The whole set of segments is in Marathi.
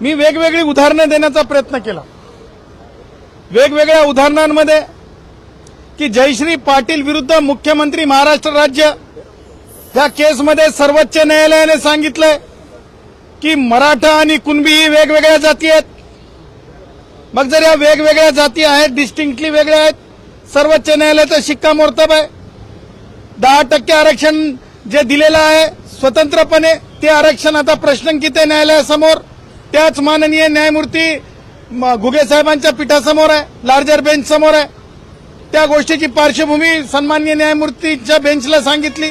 मी वेगवेगळी उदाहरणं देण्याचा प्रयत्न केला. वेगवेगळ्या उदाहरणांमध्ये की जयश्री पाटील विरुद्ध मुख्यमंत्री महाराष्ट्र राज्य या केसमध्ये सर्वोच्च न्यायालयाने सांगितलंय की मराठा आणि कुणबी ही वेगवेगळ्या जाती आहेत. मग जर या वेगवेगळ्या जाती आहेत डिस्टिंक्टली वेगळ्या आहेत सर्वोच्च न्यायालयाचं शिक्कामोर्तब आहे. दहा टक्के आरक्षण जे दिलेलं आहे स्वतंत्रपणे ते आरक्षण आता प्रश्नंकित आहे न्यायालयासमोर. त्याच माननीय न्यायमूर्ती म- घुगे साहेबांच्या पीठासमोर आहे लार्जर बेंच समोर आहे. त्या गोष्टीची पार्श्वभूमी सन्मान्य न्यायमूर्तीच्या बेंचला सांगितली.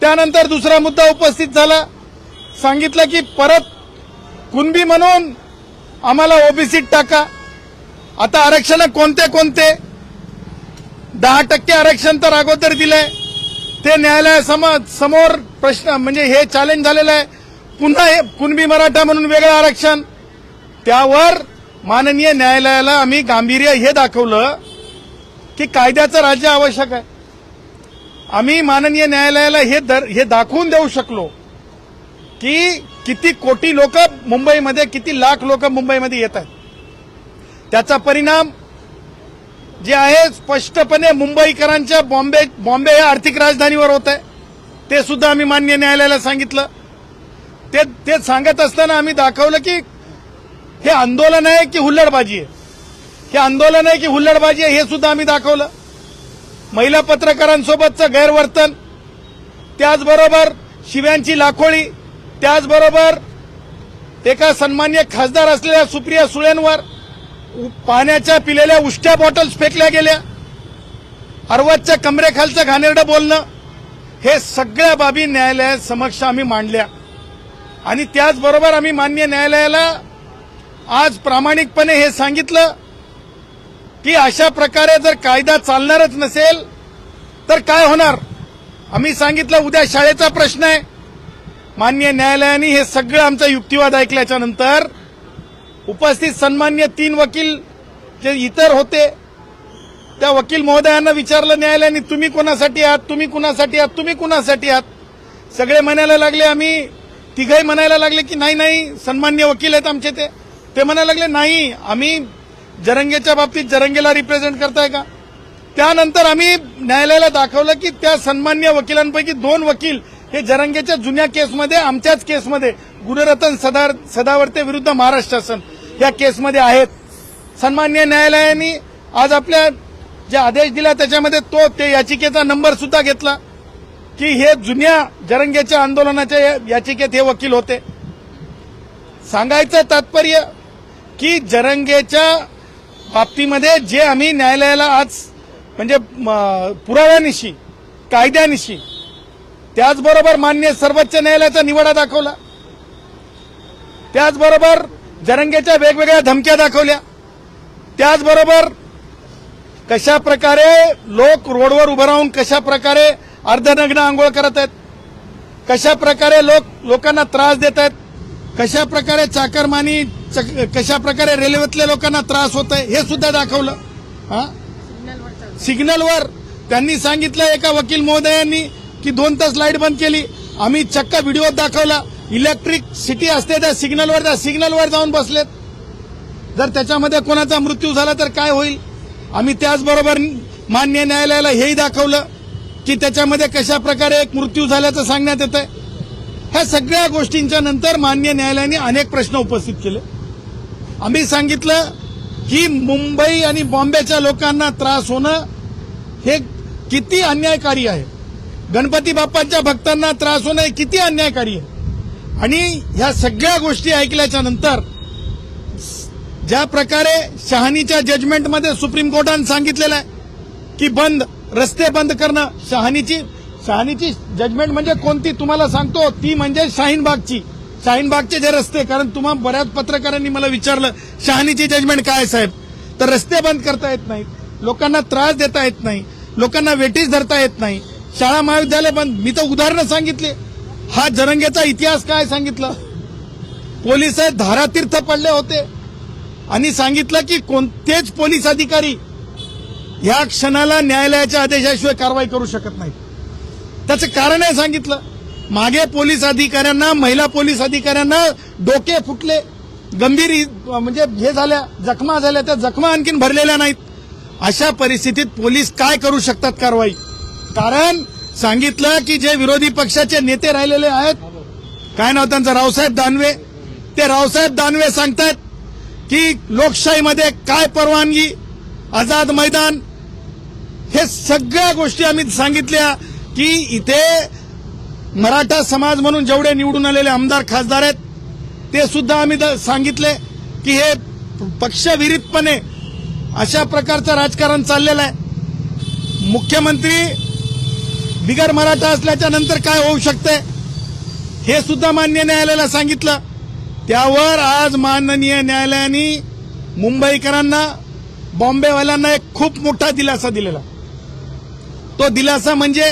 त्यानंतर दुसरा मुद्दा उपस्थित झाला. सांगितलं की परत कुणबी म्हणून आम्हाला ओबीसीत टाका. आता आरक्षण कोणते कोणते? दहा टक्के आरक्षण तर अगोदर दिलंय. ते न्यायालयासमोर समोर प्रश्न म्हणजे हे चॅलेंज झालेलं आहे. पुन्हा हे कुणबी मराठा म्हणून वेगळं आरक्षण. त्यावर माननीय न्यायालयाला आम्ही गांभीर्य हे दाखवलं की कायद्याचं राज्य आवश्यक आहे. आम्ही माननीय न्यायालयाला हे दर हे दाखवून देऊ शकलो की किती कोटी लोक मुंबईमध्ये किती लाख लोक मुंबईमध्ये येत आहेत. त्याचा परिणाम जे आहे स्पष्टपणे मुंबईकरांच्या बॉम्बे बॉम्बे या आर्थिक राजधानीवर होत आहे. ते सुद्धा आम्ही मान्य न्यायालयाला सांगितलं. ते ते सांगत असताना आम्ही दाखवलं की हे आंदोलन आहे की हुल्लडबाजी आहे? हे आंदोलन आहे की हुल्लडबाजी आहे हे सुद्धा आम्ही दाखवलं. महिला पत्रकारांसोबतचं गैरवर्तन त्याचबरोबर शिव्यांची लाखोळी त्याचबरोबर एका सन्मान्य खासदार असलेल्या सुप्रिया सुळेंवर पाण्याच्या पिलेल्या उष्ट्या बॉटल्स फेकल्या गेल्या. अर्वतच्या कमरेखालचं घाणेरडं बोलणं हे सगळ्या बाबी न्यायालयासमक्ष आम्ही मांडल्या. आणि त्याचबरोबर आम्ही मान्य न्यायालयाला आज प्रामाणिकपणे हे सांगितलं की अशा प्रकारे जर कायदा चालणारच नसेल तर काय होणार? आम्ही सांगितलं उद्या शाळेचा प्रश्न आहे. मान्य न्यायालयाने हे सगळं आमचा युक्तिवाद ऐकल्याच्या नंतर उपस्थित सन्मान्य तीन वकील जे इतर होते त्या वकील महोदयांना विचारलं न्यायालयाने तुम्ही कोणासाठी आहात? तुम्ही कुणासाठी आहात? तुम्ही कुणासाठी आहात? सगळे म्हणायला लागले आम्ही तिघही म्हणायला लागले की नाही नाही सन्मान्य वकील आहेत आमचे ते. ते म्हणायला लागले नाही आम्ही जरंगेच्या बाबतीत जरंगेला रिप्रेझेंट करताय का? त्यानंतर आम्ही न्यायालयाला दाखवलं की त्या सन्मान्य वकिलांपैकी दोन वकील हे जरंगेच्या जुन्या केसमध्ये आमच्याच केसमध्ये गुणरत्न सदार सदावर्ते विरुद्ध महाराष्ट्र शासन या केसमध्ये आहेत. सन्मान्य न्यायालयाने आज आपल्या जे आदेश दिला त्याच्यामध्ये तो ते याचिकेचा नंबर सुद्धा घेतला. की हे जुन्या जरंग्याच्या आंदोलनाच्या याचिकेत हे वकील होते. सांगायचं तात्पर्य की जरंगेच्या बाबतीमध्ये जे आम्ही न्यायालयाला आज म्हणजे पुराव्यानिशी कायद्यानिशी त्याचबरोबर मान्य सर्वोच्च न्यायालयाचा निवाडा दाखवला. त्याचबरोबर जरंगेच्या वेगवेगळ्या धमक्या दाखवल्या. त्याचबरोबर कशा प्रकारे लोक रोडवर उभं राहून कशा प्रकारे अर्धनग्न आंघोळ करत आहेत. कशा प्रकारे लोक लोकांना त्रास देत आहेत कशा प्रकारे चाकरमानी चक- कशा प्रकारे रेल्वेतल्या लोकांना त्रास होत आहे हे सुद्धा दाखवलं. हा? सिग्नलवर त्यांनी सांगितलं एका वकील महोदयांनी की दोन तास लाइट बंद केली. आम्ही चक्क व्हिडिओ दाखवला. इलेक्ट्रिक सिटी असते त्या सिग्नलवर त्या सिग्नलवर जाऊन बसलेत. जर त्याच्यामध्ये कोणाचा मृत्यू झाला तर काय होईल? आम्ही त्याचबरोबर मान्य न्यायालयाला हेही दाखवलं. की त्याच्यामध्ये कशा प्रकारे एक मृत्यू झाल्याचं सांगण्यात येत आहे ह्या सगळ्या गोष्टींच्या नंतर मान्य न्यायालयाने अनेक प्रश्न उपस्थित केले. आम्ही सांगितलं की मुंबई आणि बॉम्बेच्या लोकांना त्रास होणं हे किती अन्यायकारी आहे. गणपती बाप्पांच्या भक्तांना त्रास होणं हे किती अन्यायकारी आहे. आणि ह्या सगळ्या गोष्टी ऐकल्याच्या नंतर ज्या प्रकारे शहानीच्या जजमेंटमध्ये सुप्रीम कोर्टानं सांगितलेलं आहे की बंद रस्ते बंद करणं शहानीची शहानीची जजमेंट म्हणजे कोणती तुम्हाला सांगतो ती म्हणजे शाहीनबागची. शाहीनबागचे जे रस्ते कारण तुम्हा बऱ्याच पत्रकारांनी मला विचारलं शहानीची जजमेंट काय आहे, साहेब? तर रस्ते बंद करता येत नाहीत. लोकांना त्रास देता येत नाही. लोकांना वेटीस धरता येत नाही. शाळा महाविद्यालय बंद. मी तर उदाहरणं सांगितले. हा जरंगेचा इतिहास काय सांगितलं? पोलीस धारातीर्थ पडले होते. आणि सांगितलं की कोणतेच पोलीस अधिकारी या क्षणाला न्यायालयाच्या आदेशाशिवाय कारवाई करू शकत नाही त्याचं कारण आहे सांगितलं. मागे पोलीस अधिकाऱ्यांना महिला पोलीस अधिकाऱ्यांना डोके फुटले. गंभीर म्हणजे हे झाल्या जखमा झाल्या त्या जखमा आणखीन भरलेल्या नाहीत. अशा परिस्थितीत पोलीस काय करू शकतात कारवाई? कारण सांगितलं की जे विरोधी पक्षाचे नेते राहिलेले आहेत काय नाव त्यांचं? रावसाहेब दानवे. ते रावसाहेब दानवे सांगतात की लोकशाहीमध्ये काय परवानगी? आझाद मैदान हे सगळ्या गोष्टी आम्ही सांगितल्या की इथे मराठा समाज म्हणून जेवढे निवडून आलेले आमदार खासदार आहेत ते सुद्धा आम्ही सांगितले की हे पक्षविरहितपणे अशा प्रकारचं राजकारण चाललेलं आहे. मुख्यमंत्री बिगर मराठा असल्याच्या नंतर काय होऊ शकतंय हे सुद्धा मान्य न्यायालयाला सांगितलं. त्यावर आज माननीय न्यायालयाने मुंबईकरांना बॉम्बेवाल्यांना एक खूप मोठा दिलासा दिलेला. तो दिलासा म्हणजे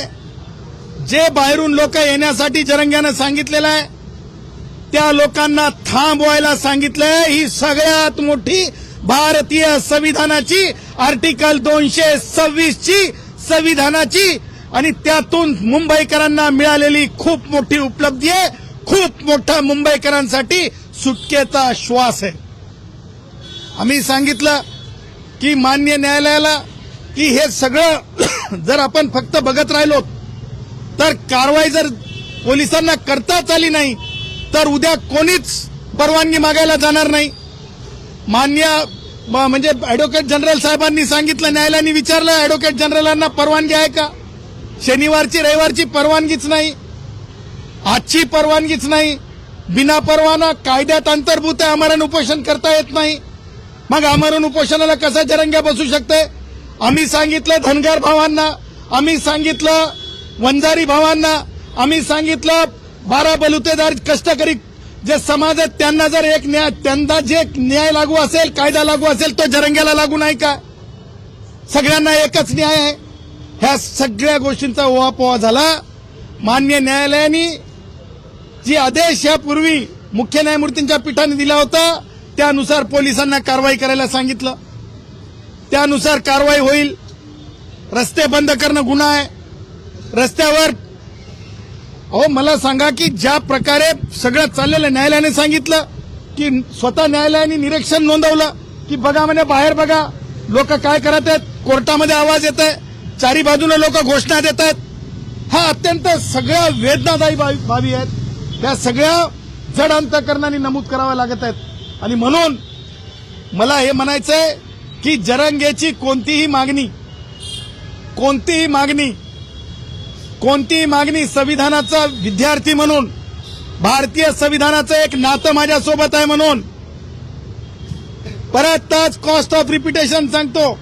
जे बाहेरून लोक येण्यासाठी जरंग्यानं सांगितलेलं आहे त्या लोकांना थांबवायला सांगितलंय ही सगळ्यात मोठी भारतीय संविधानाची आर्टिकल दोनशे सव्वीसची संविधानाची आणि त्यातून मुंबईकरांना मिळालेली खूप मोठी उपलब्धी आहे खूप मोठा मुंबईकरांसाठी सुटकेचा श्वास आहे. आम्ही सांगितलं की मान्य न्यायालयाला की हे सगळं जर आपण फक्त बघत राहिलो तर कारवाई जर पोलिसांना करताच आली नाही तर उद्या कोणीच परवानगी मागायला जाणार नाही. मान्य म्हणजे अॅडव्होकेट जनरल साहेबांनी सांगितलं न्यायालयाने विचारलं अॅडव्होकेट जनरलांना परवानगी आहे का? शनिवारची रविवारची परवानगीच नाही. आजची परवानगीच नाही. बिना परवाना कायद्यात अंतर्भूत आहे आमरण उपोषण करता येत नाही. मग आमरण उपोषणाला कसा जरंग्या बसू शकते? आम्ही सांगितलं धनगर भावांना आम्ही सांगितलं वंजारी भावांना आम्ही सांगितलं बारा बलुतेदार कष्टकरी जे समाज आहेत त्यांना जर एक न्याय त्यांना जे न्याय लागू असेल कायदा लागू असेल तो जरंग्याला लागू नाही का? सगळ्यांना एकच न्याय आहे. ह्या सगळ्या गोष्टींचा ओहापोहा झाला. मान्य न्यायालयाने जी आदेश यापूर्वी मुख्य न्यायमूर्तींच्या पीठाने दिला होता त्यानुसार पोलिसांना कारवाई करायला सांगितलं. त्यानुसार कारवाई होईल. रस्ते बंद करणं गुन्हा आहे. रस्त्यावर अहो मला सांगा की ज्या प्रकारे सगळं चाललेलं न्यायालयाने सांगितलं की स्वतः न्यायालयाने निरीक्षण नोंदवलं की बघा म्हणे बाहेर बघा लोक काय करत आहेत कोर्टामध्ये आवाज येत आहे चारी बाजूने लोक घोषणा देत आहेत. हा अत्यंत सगळ्या वेदनादायी बाबी बाबी आहेत. त्या सगळ्या जड अंतकरणाने नमूद कराव्या लागत आहेत. आणि म्हणून मला हे म्हणायचंय की जरंगेची कोणतीही मागणी कोणतीही मागणी कोणतीही मागणी संविधानाचा विद्यार्थी म्हणून भारतीय संविधानाचं एक नातं माझ्यासोबत आहे म्हणून. परत ताच कॉस्ट ऑफ रिपिटेशन सांगतो.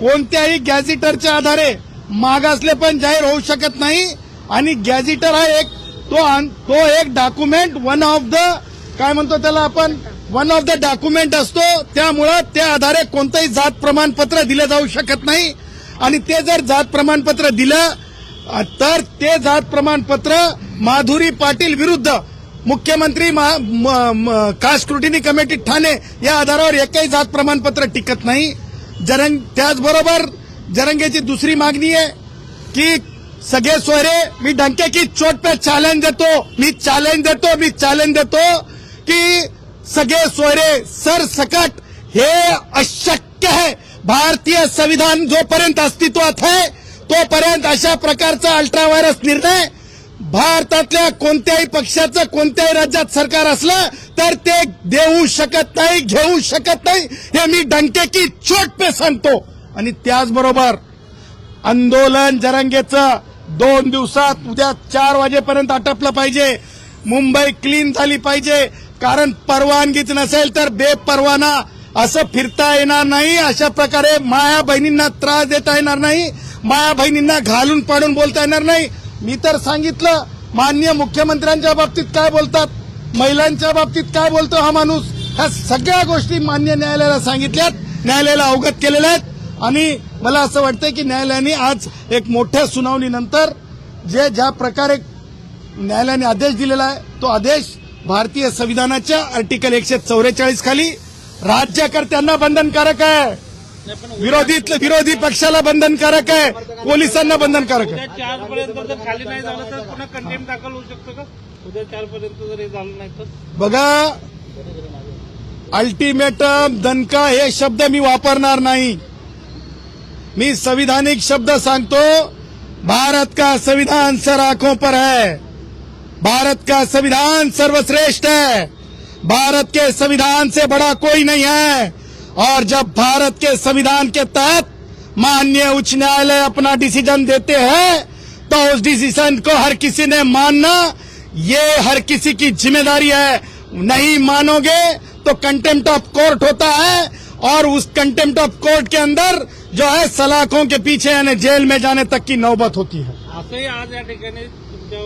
कोणत्याही गॅझिटरच्या आधारे मागासले पण जाहीर होऊ शकत नाही. आणि गॅझिटर हा एक तो तो एक डॉक्युमेंट वन ऑफ द काय म्हणतो त्याला आपण? वन ऑफ द डॉक्युमेंट असतो त्यामुळं त्या आधारे कोणतंही जात प्रमाणपत्र दिलं जाऊ शकत नाही. आणि ते जर जात प्रमाणपत्र दिलं तर ते जात प्रमाणपत्र माधुरी पाटील विरुद्ध मुख्यमंत्री महा- म- कास्ट स्क्रुटिनी कमिटी ठाणे या आधारावर एकही जात प्रमाणपत्र टिकत नाही. जरंग त्याचबरोबर जरंगेची दुसरी मागणी आहे की सगळे सोयरे मी डंके की चोट पे चॅलेंज देतो मी चॅलेंज देतो मी चॅलेंज देतो की सगळे सोयरे सर सकट हे अशक्य आहे भारतीय संविधान जोपर्यंत अस्तित्वात आहे तोपर्यंत अशा प्रकारचा अल्ट्राव्हायरस निर्णय भारतातल्या कोणत्याही पक्षाचं कोणत्याही राज्यात सरकार असलं तर ते देऊ शकत नाही घेऊ शकत नाही हे मी डंके की चोट पे सांगतो. आणि त्याचबरोबर आंदोलन जरंगेचं दोन दिवसात उद्या चार वाजेपर्यंत आटपलं पाहिजे. मुंबई क्लीन झाली पाहिजे. कारण परवानगीच नसेल तर बेपरवाना असं फिरता येणार नाही. अशा प्रकारे माया बहिणींना त्रास देता येणार नाही. माया बहिणींना घालून पाडून बोलता येणार नाही. मी तर सांगितलं मान्य मुख्यमंत्र्यांच्या बाबतीत काय बोलतात महिलांच्या बाबतीत काय बोलतो हा माणूस? ह्या सगळ्या गोष्टी मान्य न्यायालयाला सांगितल्यात न्यायालयाला अवगत केलेल्या आहेत. आणि मला असं वाटतं की न्यायालयाने आज एक मोठ्या सुनावणीनंतर जे ज्या प्रकारे न्यायालयाने आदेश दिलेला आहे तो आदेश भारतीय संविधानाच्या आर्टिकल एकशे चौवेचाळीस खाली राज्यकर्त्यांना बंधनकारक आहे. विरोधीत विरोधी पक्षाला बंधनकारक आहे. पोलिसांना बंधनकारक आहे. उद्या चार पर्यंत जर खाली नाही झालं तर पुन्हा कंटेम दाखल होऊ शकतो का? उद्या चार पर्यंत जर हे झालं नाही तर? बघा अल्टिमेटम दणका हे शब्द मी वापरणार नाही. मी संविधानिक शब्द सांगतो भारत का संविधान सर आंखों पर है? भारत का संविधान सर्वश्रेष्ठ है। भारत के संविधान से बड़ा कोई नहीं है। और जब भारत के संविधान के तहत माननीय उच्च न्यायालय अपना डिसीज़न देते हैं तो उस डिसीज़न को हर किसी ने मानना, ये हर किसी की ज़िम्मेदारी है। नहीं मानोगे तो कंटेम्प्ट ऑफ़ कोर्ट होता है। और उस कंटेम्प्ट ऑफ़ कोर्ट के अंदर जो है सलाखों के पीछे यानी जेल में जाने तक की नौबत होती है।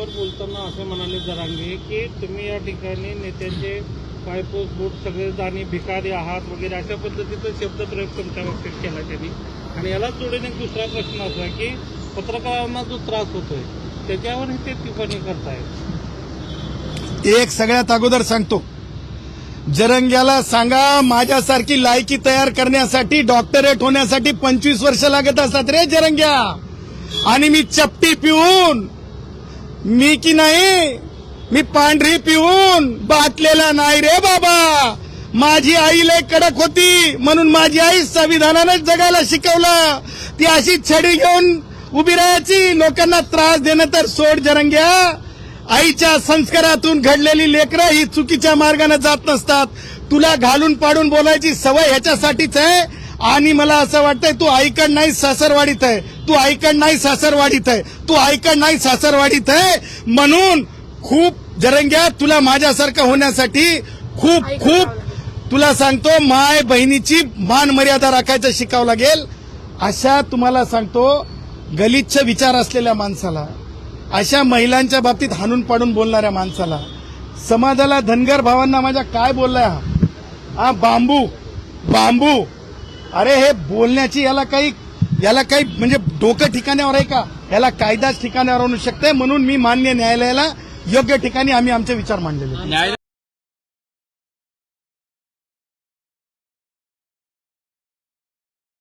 असंही बोलताना असं म्हणाले जरांगे की तुम्ही या ठिकाणी नेत्यांचे पायपोस बूट सगळे दाणी भिकारी आहात वगैरे अशा पद्धतीचा शब्दप्रयोग तुमच्या बाबतीत केला त्यांनी. आणि यालाच जोडून एक दुसरा प्रश्न असा की पत्रकारांना जो त्रास होतोय त्याच्यावरही ते टिप्पणी करतायत. एक सगळ्यात अगोदर सांगतो. जरंग्याला सांगा माझ्यासारखी लायकी तयार करण्यासाठी डॉक्टरेट होण्यासाठी पंचवीस वर्ष लागत असतात रे जरंग्या. आणि मी चपटी पिऊन मी की नाही? मी पांढरी पिऊन बाटलेला नाही रे बाबा. माझी आई लय कडक होती म्हणून माझी आई संविधानानं जगायला शिकवलं. ती अशी छडी घेऊन उभी राहायची. लोकांना त्रास देणं तर सोड जरंग्या. आईच्या संस्कारातून घडलेली लेकरं ही चुकीच्या मार्गाने जात नसतात. तुला घालून पाडून बोलायची सवय ह्याच्यासाठीच आहे. आणि मला असं वाटतंय तू आईकड नाही सासरवाडीत आहे. तू आईकड नाही सासरवाडीत आहे. तू आईकड नाही सासरवाडीत आहे. म्हणून खूप जरंग्या तुला माझ्यासारखं होण्यासाठी खूप खूप तुला सांगतो माय बहिणीची मान मर्यादा राखायचं शिकावं लागेल. अशा तुम्हाला सांगतो गलिच्छ विचार असलेल्या माणसाला अशा महिलांच्या बाबतीत हाणून पाडून बोलणाऱ्या माणसाला समाजाला धनगर भावांना माझ्या काय बोललाय हा? हा बांबू बांबू. अरे हे बोलण्याची याला काही याला काही म्हणजे डोकं ठिकाण्यावर आहे का? याला कायदाच ठिकाण्यावर आणू शकते म्हणून मी मान्य न्यायालयाला योग्य ठिकाणी आम्ही आमचे विचार मांडलेले